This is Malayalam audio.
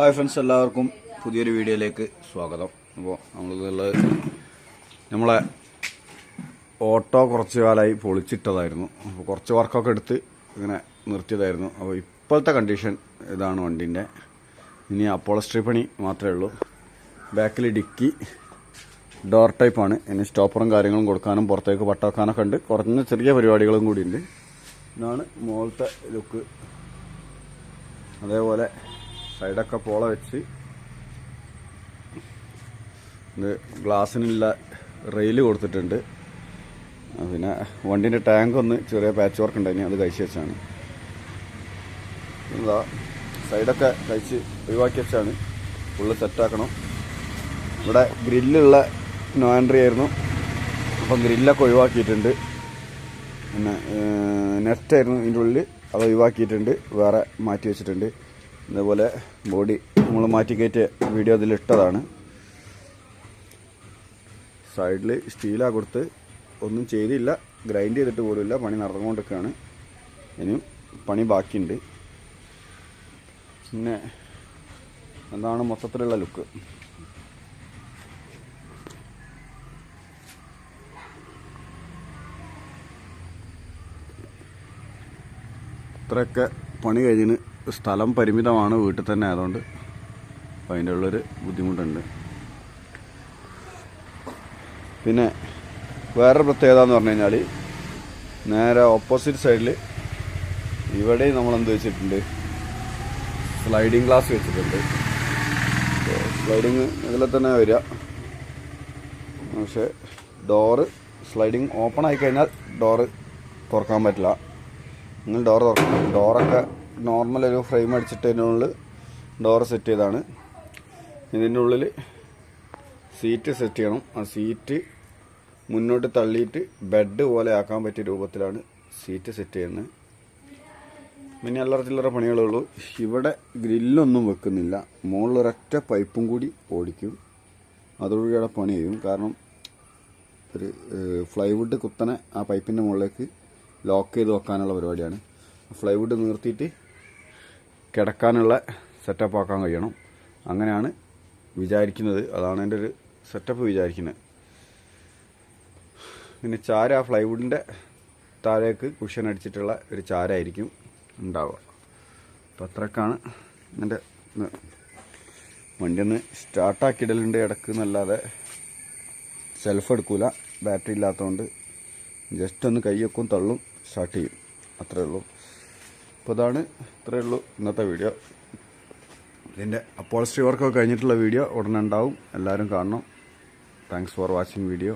ഹായ് ഫ്രണ്ട്സ് എല്ലാവർക്കും പുതിയൊരു വീഡിയോയിലേക്ക് സ്വാഗതം. അപ്പോൾ നമ്മളിതുള്ളത് നമ്മളെ ഓട്ടോ കുറച്ച് കാലമായി പൊളിച്ചിട്ടതായിരുന്നു. അപ്പോൾ കുറച്ച് വർക്കൊക്കെ എടുത്ത് ഇങ്ങനെ നിർത്തിയതായിരുന്നു. അപ്പോൾ ഇപ്പോഴത്തെ കണ്ടീഷൻ ഇതാണ് വണ്ടീന്റെ. ഇനി അപ്പോളസ്ട്രി പണി മാത്രമേ ഉള്ളൂ. ബാക്കിൽ ഡിക്കി ഡോർ ടൈപ്പാണ് ഇനി സ്റ്റോപ്പറും കാര്യങ്ങളും കൊടുക്കാനും പുറത്തേക്ക് പട്ടാക്കാനൊക്കെ ഉണ്ട്. കുറഞ്ഞ ചെറിയ പരിപാടികളും കൂടി ഉണ്ട്. ഇതാണ് മുകളിലത്തെ ലുക്ക് അതേപോലെ സൈഡൊക്കെ പോള വെച്ച് ഇത് ഗ്ലാസ്സിനുള്ള റെയിൽ കൊടുത്തിട്ടുണ്ട്. പിന്നെ വണ്ടീന്റെ ടാങ്ക് ഒന്ന് ചെറിയ പാച്ച് വർക്ക് ഉണ്ടായിരുന്നു അത് കഴിച്ച് വെച്ചാണ്. എന്താ സൈഡൊക്കെ കഴിച്ച് ഒഴിവാക്കി വെച്ചാണ്. ഫുള്ള് സെറ്റാക്കണം ഇവിടെ ഗ്രില്ലുള്ള നോ എൻട്രി ആയിരുന്നു. അപ്പം ഗ്രില്ലൊക്കെ ഒഴിവാക്കിയിട്ടുണ്ട്. പിന്നെ നെറ്റായിരുന്നു ഇതിന്റെ ഉള്ളിൽ. അത് ഒഴിവാക്കിയിട്ടുണ്ട്. വേറെ മാറ്റി വെച്ചിട്ടുണ്ട്. അതേപോലെ ബോഡി നമ്മൾ മാറ്റി കയറ്റിയ വീഡിയോ അതിലിട്ടതാണ്. സൈഡിൽ സ്റ്റീലാണ് കൊടുത്ത് ഒന്നും ചെയ്തില്ല ഗ്രൈൻഡ് ചെയ്തിട്ട് പോലുമില്ല പണി നടന്നുകൊണ്ടിരിക്കുകയാണ്. ഇനിയും പണി ബാക്കിയുണ്ട്. പിന്നെ എന്താണ് മൊത്തത്തിലുള്ള ലുക്ക്? ഇത്രയൊക്കെ പണി കഴിഞ്ഞിന് സ്ഥലം പരിമിതമാണ് വീട്ടിൽ തന്നെ ആയതുകൊണ്ട് അപ്പം അതിന്റെ ഉള്ളൊരു ബുദ്ധിമുട്ടുണ്ട്. പിന്നെ വേറൊരു പ്രത്യേകത എന്ന് പറഞ്ഞു കഴിഞ്ഞാൽ നേരെ ഓപ്പോസിറ്റ് സൈഡിൽ ഇവിടെ നമ്മൾ എന്ത് വെച്ചിട്ടുണ്ട്? സ്ലൈഡിങ് ഗ്ലാസ് വെച്ചിട്ടുണ്ട്. സ്ലൈഡിങ് ഇതിൽ തന്നെ വരിക. പക്ഷേ ഡോറ് സ്ലൈഡിങ് ഓപ്പൺ ആയി കഴിഞ്ഞാൽ ഡോറ് തുറക്കാൻ പറ്റില്ല. നിങ്ങൾ ഡോർ തുറക്കണം. ഡോറൊക്കെ നോർമൽ ഒരു ഫ്രെയിം അടിച്ചിട്ട് അതിനുള്ളിൽ ഡോർ സെറ്റ് ചെയ്താണ്. ഇതിന്റെ ഉള്ളിൽ സീറ്റ് സെറ്റ് ചെയ്യണം. ആ സീറ്റ് മുന്നോട്ട് തള്ളിയിട്ട് ബെഡ് പോലെ ആക്കാൻ പറ്റിയ രൂപത്തിലാണ് സീറ്റ് സെറ്റ് ചെയ്യുന്നത്. പിന്നെ അല്ലറ ചില്ലറ പണികളേ ഉള്ളൂ. ഇവിടെ ഗ്രില്ലൊന്നും വെക്കുന്നില്ല. മുകളിലൊരൊറ്റ പൈപ്പും കൂടി ഓടിക്കും. അതോടുകൂടിയുടെ പണി ചെയ്യും. കാരണം ഒരു ഫ്ലൈവുഡ് കുത്തനെ ആ പൈപ്പിന്റെ മുകളിലേക്ക് ലോക്ക് ചെയ്ത് വെക്കാനുള്ള പരിപാടിയാണ്. ഫ്ലൈവുഡ് നിർത്തിയിട്ട് കിടക്കാനുള്ള സെറ്റപ്പ് ആക്കാൻ കഴിയണം. അങ്ങനെയാണ് വിചാരിക്കുന്നത്. അതാണ് എന്റെ ഒരു സെറ്റപ്പ് വിചാരിക്കുന്നത്. പിന്നെ ചാര ഫ്ലൈവുഡിന്റെ താഴേക്ക് കുഷൻ അടിച്ചിട്ടുള്ള ഒരു ചാരായിരിക്കും ഉണ്ടാവുക. അപ്പോൾ അത്രക്കാണ് എന്റെ. വണ്ടി ഒന്ന് സ്റ്റാർട്ടാക്കിയിടലുണ്ട് ഇടയ്ക്ക് എന്നല്ലാതെ. സെൽഫ് എടുക്കൂല. ബാറ്ററി ഇല്ലാത്തതുകൊണ്ട് ജസ്റ്റ് ഒന്ന് കൈയൊക്കെ തള്ളും സ്റ്റാർട്ട് ചെയ്യും. അത്രേ ഉള്ളൂ. അപ്പോൾ അതാണ് ഇത്രയേ ഉള്ളൂ ഇന്നത്തെ വീഡിയോ ഇതിന്റെ അപ്പോൾസ്ട്രി വർക്കൊക്കെ കഴിഞ്ഞിട്ടുള്ള വീഡിയോ ഉടനെ ഉണ്ടാവും. എല്ലാവരും കാണണം. Thanks for watching video